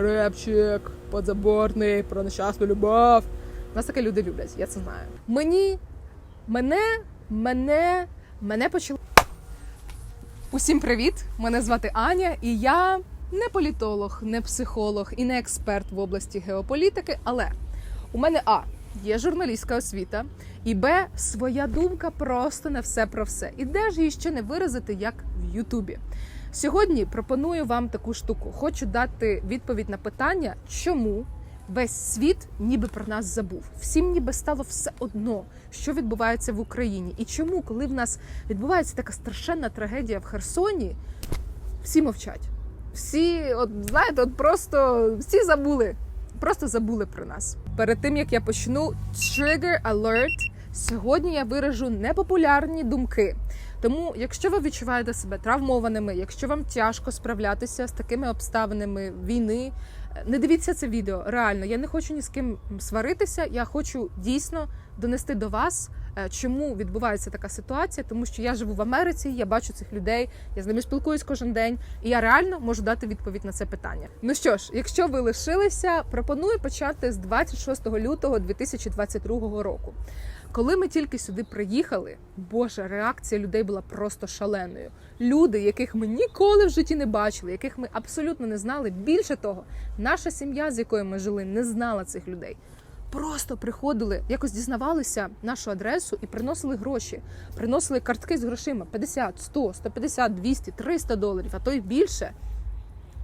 Репчик, подзаборний, про нещасну любов. Нас таке люди люблять, я це знаю. Мені, мене, мене, мене почали. Усім привіт! Мене звати Аня, і я не політолог, не психолог і не експерт в області геополітики. Але у мене А. Є журналістська освіта, і Б. Своя думка просто на все про все. І де ж її ще не виразити, як в Ютубі. Сьогодні пропоную вам таку штуку. Хочу дати відповідь на питання, чому весь світ ніби про нас забув. Всім ніби стало все одно, що відбувається в Україні, і чому, коли в нас відбувається така страшенна трагедія в Херсоні, всі мовчать. Всі, от знаєте, от просто всі забули. Просто забули про нас. Перед тим як я почну trigger alert, сьогодні я виражу непопулярні думки. Тому, якщо ви відчуваєте себе травмованими, якщо вам тяжко справлятися з такими обставинами війни, не дивіться це відео. Реально, я не хочу ні з ким сваритися. Я хочу дійсно донести до вас, е, чому відбувається така ситуація, тому що я живу в Америці, я бачу цих людей, я з ними спілкуюсь кожен день, і я реально можу дати відповідь на це питання. Ну що ж, якщо ви лишилися, пропоную почати з 26 лютого 2022 року. Коли ми тільки сюди приїхали, боже, реакція людей була просто шаленою. Люди, яких ми ніколи в житті не бачили, яких ми абсолютно не знали. Більше того, наша сім'я, з якою ми жили, не знала цих людей. Просто приходили, якось дізнавалися нашу адресу і приносили гроші. Приносили картки з грошима 50, 100, 150, 200, 300 доларів, а то й більше.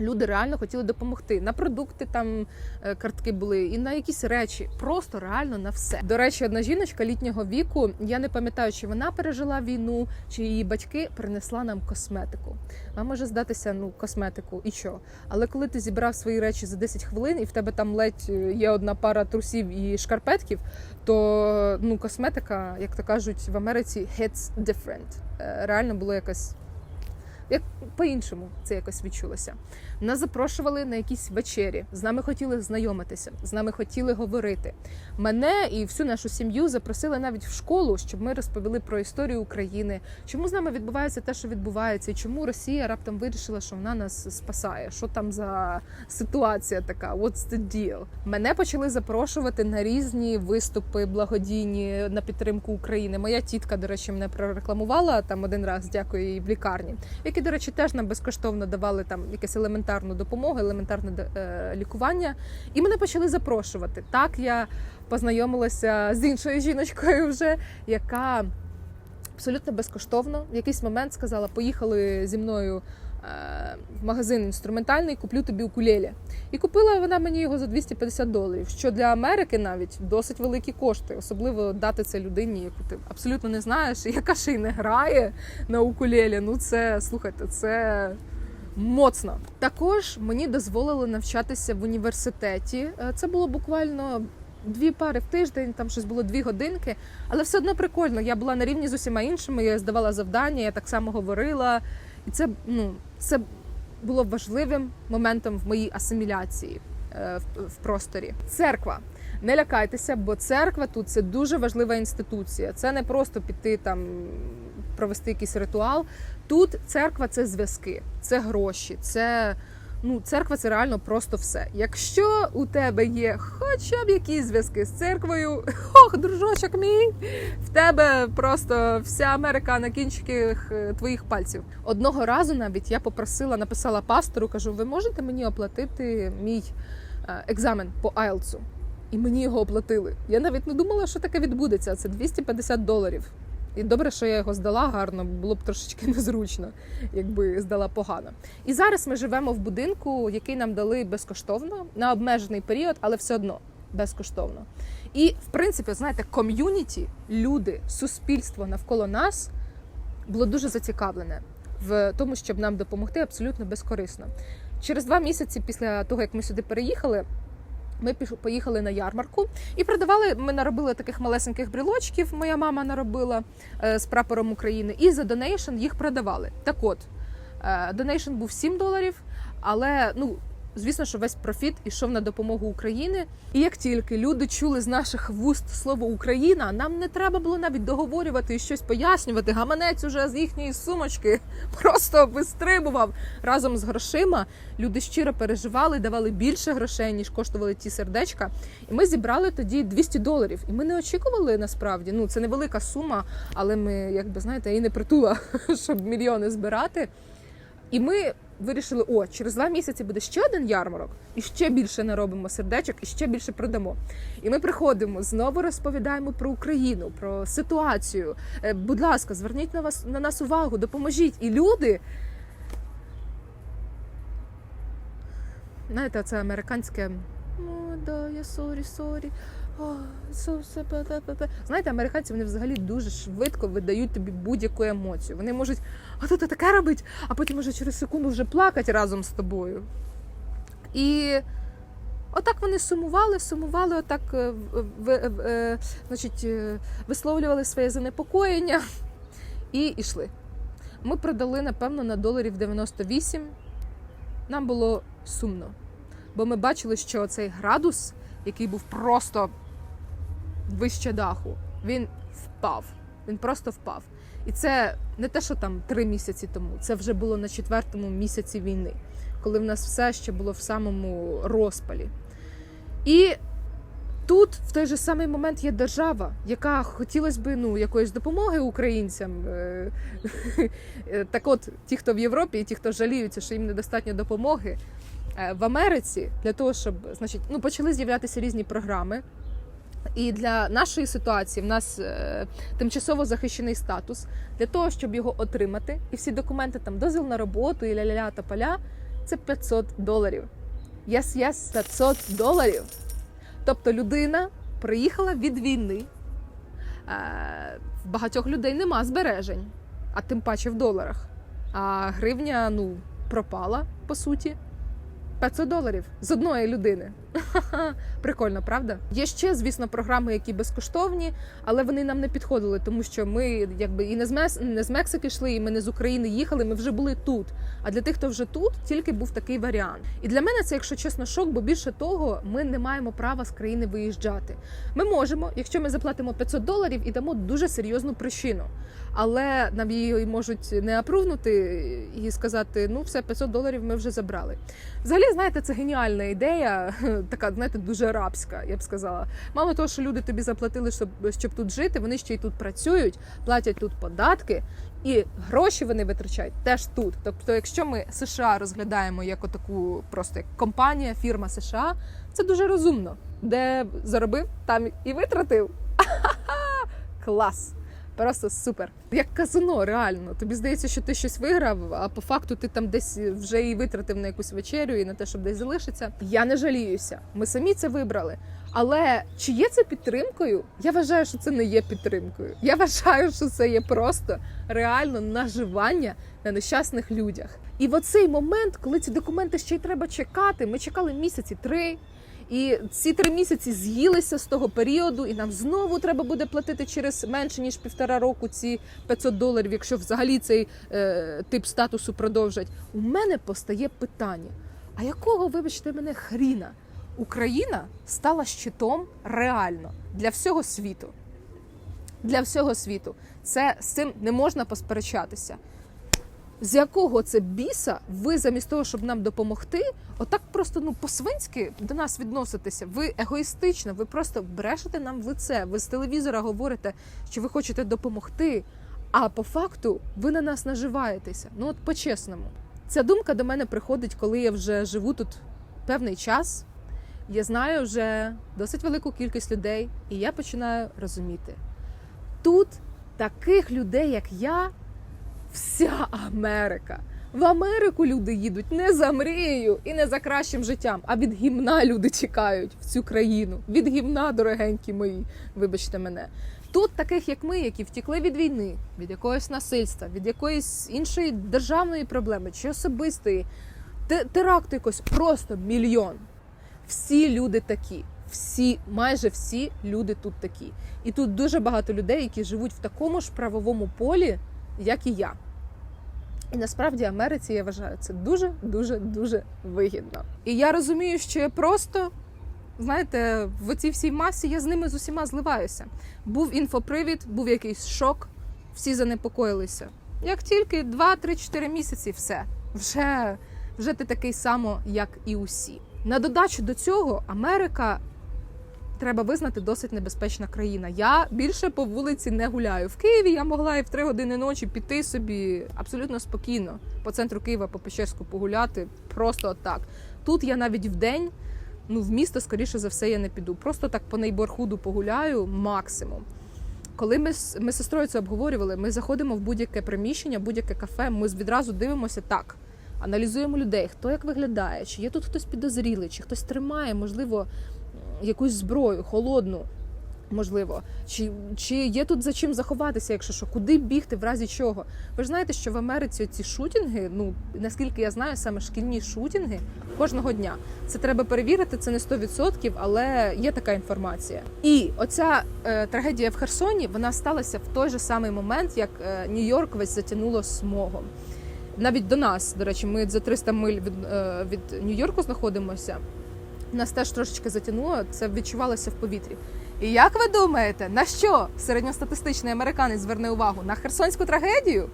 Люди реально хотіли допомогти. На продукти там е, картки були, і на якісь речі. Просто реально на все. До речі, одна жіночка літнього віку. Я не пам'ятаю, чи вона пережила війну, чи її батьки принесла нам косметику. Вам може здатися, ну, косметику і що. Але коли ти зібрав свої речі за 10 хвилин, і в тебе там ледь е, є одна пара трусів і шкарпетків, то ну косметика, як то кажуть в Америці, hits different. Е, Реально було якось як по-іншому це якось відчулося. Нас запрошували на якісь вечері, з нами хотіли знайомитися, з нами хотіли говорити. Мене і всю нашу сім'ю запросили навіть в школу, щоб ми розповіли про історію України, чому з нами відбувається те, що відбувається, і чому Росія раптом вирішила, що вона нас спасає. Що там за ситуація така? What's the deal? Мене почали запрошувати на різні виступи благодійні на підтримку України. Моя тітка, до речі, мене прорекламувала там один раз. Дякую їй в лікарні які, до речі, теж нам безкоштовно давали там якусь елементарну допомогу, елементарне е, лікування. І мене почали запрошувати. Так я познайомилася з іншою жіночкою, вже яка абсолютно безкоштовно в якийсь момент сказала: поїхали зі мною. Е, В магазин інструментальний куплю тобі укулелі. І купила вона мені його за 250 доларів, що для Америки навіть досить великі кошти, особливо дати це людині, яку ти абсолютно не знаєш, яка ще й не грає на укулелі. Ну це слухайте, це моцно. Також мені дозволили навчатися в університеті. Е, Це було буквально. Дві пари в тиждень, там щось було дві годинки, але все одно прикольно. Я була на рівні з усіма іншими. Я здавала завдання, я так само говорила, і це ну це було важливим моментом в моїй асиміляції е, в, в просторі. Церква. Не лякайтеся, бо церква тут це дуже важлива інституція. Це не просто піти там провести якийсь ритуал. Тут церква це зв'язки, це гроші, це. Ну, церква це реально просто все. Якщо у тебе є хоча б якісь зв'язки з церквою, ох, дружочок мій, в тебе просто вся Америка на кінчиках е, твоїх пальців. Одного разу навіть я попросила, написала пастору, кажу: ви можете мені оплатити мій е, екзамен по IELTS? І мені його оплатили. Я навіть не думала, що таке відбудеться. Це 250 доларів. І добре, що я його здала гарно, було б трошечки незручно, якби здала погано. І зараз ми живемо в будинку, який нам дали безкоштовно на обмежений період, але все одно безкоштовно. І в принципі, знаєте, ком'юніті, люди, суспільство навколо нас було дуже зацікавлене в тому, щоб нам допомогти абсолютно безкорисно. Через два місяці після того, як ми сюди переїхали. Ми поїхали на ярмарку і продавали. Ми наробили таких малесеньких брілочків. Моя мама наробила е, з прапором України, і за донейшн їх продавали. Так от, е, донейшн був 7 доларів, але ну звісно, що весь профіт ішов на допомогу Україні. І як тільки люди чули з наших вуст слово Україна, нам не треба було навіть договорювати і щось пояснювати. Гаманець уже з їхньої сумочки просто вистрибував разом з грошима. Люди щиро переживали, давали більше грошей, ніж коштували ті сердечка. І ми зібрали тоді 200 доларів. І ми не очікували насправді. Ну це невелика сума, але ми, якби знаєте, і не притула, щоб мільйони збирати. І ми вирішили: о, через два місяці буде ще один ярмарок, і ще більше наробимо сердечок, і ще більше продамо. І ми приходимо знову розповідаємо про Україну, про ситуацію. Е, Будь ласка, зверніть на вас на нас увагу, допоможіть. І люди. Знаєте, це американське. О, да, я сорі, сорі. О, so, so, ба, ба, ба, ба». Знаєте, американці вони взагалі дуже швидко видають тобі будь-яку емоцію. Вони можуть, а тут таке робить, а потім може через секунду вже плакати разом з тобою. І отак вони сумували, сумували, отак е, в- е, значить, е, висловлювали своє занепокоєння і йшли. Ми продали, напевно, на доларів 98. Нам було сумно. Бо ми бачили, що цей градус, який був просто вище даху, він впав. Він просто впав. І це не те, що там три місяці тому, це вже було на четвертому місяці війни, коли в нас все ще було в самому розпалі. І тут в той же самий момент є держава, яка хотілося б ну, якоїсь допомоги українцям. Е, Так от, ті, хто в Європі, і ті, хто жаліються, що їм недостатньо допомоги, е, в Америці для того, щоб значить, ну, почали з'являтися різні програми. І для нашої ситуації в нас е, тимчасово захищений статус. Для того, щоб його отримати, і всі документи, там дозвіл на роботу і ля-ля-ля та поля, це 500 доларів. Yes, yes, 500 доларів. Тобто людина приїхала від війни. Е, багатьох людей нема збережень, а тим паче в доларах. А гривня ну, пропала, по суті. 500 доларів з одної людини. Прикольно, правда? Є ще, звісно, програми, які безкоштовні, але вони нам не підходили, тому що ми якби і не з Мес... не з Мексики йшли, і ми не з України їхали. Ми вже були тут. А для тих, хто вже тут, тільки був такий варіант. І для мене це, якщо чесно, шок, бо більше того, ми не маємо права з країни виїжджати. Ми можемо, якщо ми заплатимо 500 доларів і дамо дуже серйозну причину. Але нам її можуть не апрувнути і сказати: ну все, 500 доларів ми вже забрали. Взагалі, знаєте, це геніальна ідея, така, знаєте, дуже арабська, я б сказала. Мало того, що люди тобі заплатили, щоб, щоб тут жити, вони ще й тут працюють, платять тут податки, і гроші вони витрачають теж тут. Тобто, якщо ми США розглядаємо як отаку просто як компанія, фірма США, це дуже розумно. Де заробив, там і витратив. Клас! Просто супер. Як казино, реально. Тобі здається, що ти щось виграв, а по факту ти там десь вже і витратив на якусь вечерю і на те, щоб десь залишиться. Я не жаліюся. Ми самі це вибрали. Але чи є це підтримкою? Я вважаю, що це не є підтримкою. Я вважаю, що це є просто реально наживання на нещасних людях. І в оцей момент, коли ці документи ще й треба чекати, ми чекали місяці три. І ці три місяці з'їлися з того періоду, і нам знову треба буде платити через менше ніж півтора року ці 500 доларів, якщо взагалі цей е, тип статусу продовжать. У мене постає питання: а якого, вибачте мене, хріна Україна стала щитом реально для всього світу? Для всього світу. Це з цим не можна посперечатися. З якого це біса ви замість того, щоб нам допомогти, отак просто ну по-свинськи до нас відноситеся? Ви егоїстично, ви просто брешете нам в лице. Ви з телевізора говорите, що ви хочете допомогти, а по факту ви на нас наживаєтеся. Ну от по-чесному. Ця думка до мене приходить, коли я вже живу тут певний час. Я знаю вже досить велику кількість людей, і я починаю розуміти. Тут таких людей, як я, вся Америка. В Америку люди їдуть не за мрією і не за кращим життям, а від гімна люди тікають в цю країну. Від гімна, дорогенькі мої, вибачте мене. Тут таких, як ми, які втікли від війни, від якогось насильства, від якоїсь іншої державної проблеми чи особистої, те- теракту якось просто мільйон. Всі люди такі. Всі, майже всі люди тут такі. І тут дуже багато людей, які живуть в такому ж правовому полі, як і я. І насправді Америці я вважаю це дуже дуже дуже вигідно. І я розумію, що я просто. Знаєте, в цій всій масі я з ними з усіма зливаюся. Був інфопривід, був якийсь шок, всі занепокоїлися. Як тільки 2-3-4 місяці, все вже, вже ти такий само, як і усі. На додачу до цього, Америка треба визнати досить небезпечна країна. Я більше по вулиці не гуляю. В Києві я могла і в 3 години ночі піти собі абсолютно спокійно по центру Києва, по Печерську погуляти. Просто так. Тут я навіть в день, ну в місто, скоріше за все, я не піду. Просто так по нейборхуду погуляю максимум. Коли ми з ми з сестрою це обговорювали, ми заходимо в будь-яке приміщення, будь-яке кафе. Ми відразу дивимося так. Аналізуємо людей, хто як виглядає, чи є тут хтось підозрілий, чи хтось тримає, можливо, якусь зброю, холодну, можливо, чи, чи є тут за чим заховатися, якщо що, куди бігти, в разі чого. Ви ж знаєте, що в Америці ці шутінги, ну наскільки я знаю, саме шкільні шутінги кожного дня. Це треба перевірити, це не 100%, але є така інформація. І оця е, трагедія в Херсоні вона сталася в той же самий момент, як е, Нью-Йорк весь затягнуло смогом. Навіть до нас, до речі, ми за 300 миль від, е, від Нью-Йорку знаходимося. Нас теж трошечки затягнуло, це відчувалося в повітрі. І як ви думаєте, на що середньостатистичний американець зверне увагу? На херсонську трагедію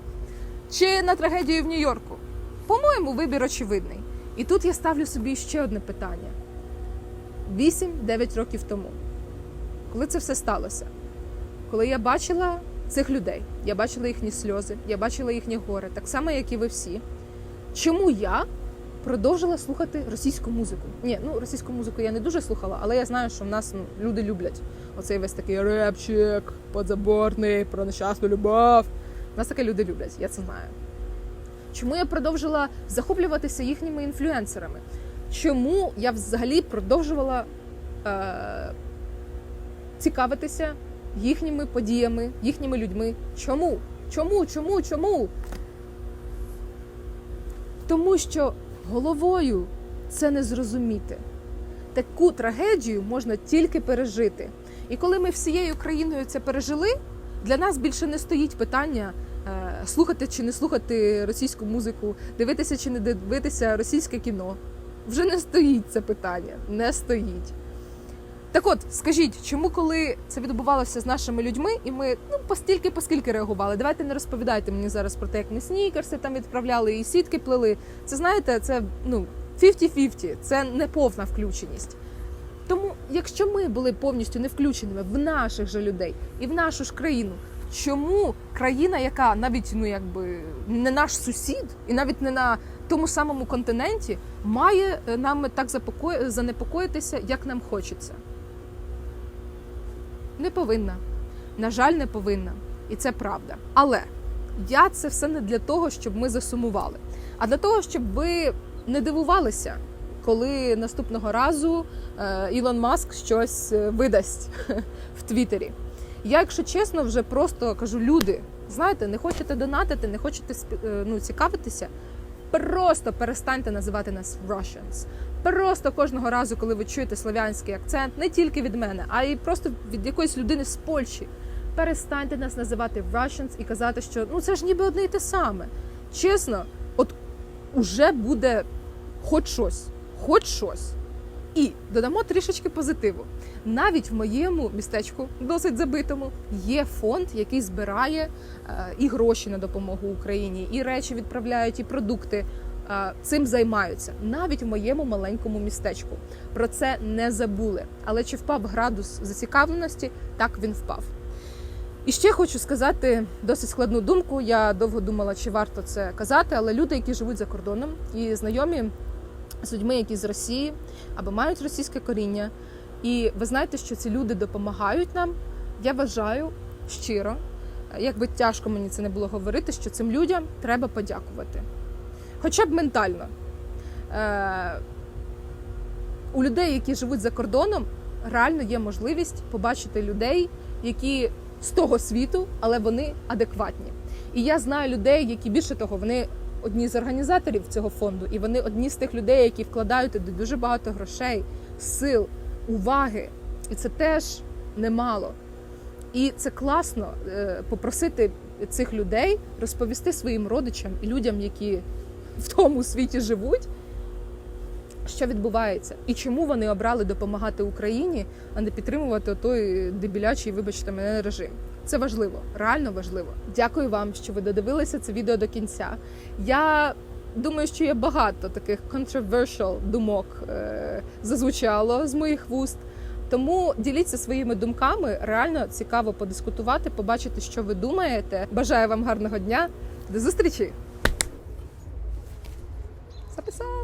чи на трагедію в Нью-Йорку? По-моєму, вибір очевидний. І тут я ставлю собі ще одне питання: 8-9 років тому, коли це все сталося, коли я бачила цих людей, я бачила їхні сльози, я бачила їхні горе, так само, як і ви всі. Чому я продовжила слухати російську музику? Ні, ну російську музику я не дуже слухала, але я знаю, що в нас ну, люди люблять оцей весь такий репчик, подзаборний, про нещасну любов. У Нас таке люди люблять, я це знаю. Чому я продовжила захоплюватися їхніми інфлюенсерами? Чому я взагалі продовжувала е- цікавитися їхніми подіями, їхніми людьми? Чому? Чому? Чому? Чому? Тому що головою це не зрозуміти. Таку трагедію можна тільки пережити. І коли ми всією країною це пережили, для нас більше не стоїть питання е, слухати чи не слухати російську музику, дивитися чи не дивитися російське кіно. Вже не стоїть це питання, не стоїть. Так от, скажіть, чому коли це відбувалося з нашими людьми, і ми ну постільки, поскільки реагували? Давайте не розповідайте мені зараз про те, як ми снікерси там відправляли і сітки плели. Це знаєте, це ну 50-50, це не повна включеність. Тому, якщо ми були повністю не включеними в наших же людей і в нашу ж країну, чому країна, яка навіть ну якби не наш сусід, і навіть не на тому самому континенті, має е, нами так занепокоїтися, як нам хочеться? Не повинна. На жаль, не повинна. І це правда. Але я це все не для того, щоб ми засумували, а для того, щоб ви не дивувалися, коли наступного разу е, Ілон Маск щось е, видасть в Твіттері. Я, якщо чесно, вже просто кажу: люди, знаєте, не хочете донатити, не хочете е, ну, цікавитися. Просто перестаньте називати нас Russians. Просто кожного разу, коли ви чуєте слов'янський акцент, не тільки від мене, а й просто від якоїсь людини з Польщі. Перестаньте нас називати Russians і казати, що ну це ж ніби одне й те саме. Чесно, от уже буде хоч щось, хоч щось. І додамо трішечки позитиву. Навіть в моєму містечку, досить забитому, є фонд, який збирає е, і гроші на допомогу Україні, і речі відправляють, і продукти. Е, цим займаються навіть в моєму маленькому містечку. Про це не забули. Але чи впав градус зацікавленості? Так він впав. І ще хочу сказати досить складну думку. Я довго думала, чи варто це казати, але люди, які живуть за кордоном і знайомі з людьми, які з Росії або мають російське коріння, і ви знаєте, що ці люди допомагають нам. Я вважаю щиро, як би тяжко мені це не було говорити, що цим людям треба подякувати. Хоча б ментально. Е, у людей, які живуть за кордоном, реально є можливість побачити людей, які з того світу, але вони адекватні. І я знаю людей, які більше того, вони одні з організаторів цього фонду, і вони одні з тих людей, які вкладають туди дуже багато грошей, сил, уваги. І це теж немало. І це класно е, попросити цих людей, розповісти своїм родичам і людям, які в тому світі живуть, що відбувається, і чому вони обрали допомагати Україні, а не підтримувати той дебілячий, вибачте мене, режим. Це важливо, реально важливо. Дякую вам, що ви додивилися це відео до кінця. Я думаю, що є багато таких controversial думок е- зазвучало з моїх вуст. Тому діліться своїми думками. Реально цікаво подискутувати, побачити, що ви думаєте. Бажаю вам гарного дня. До зустрічі! episode.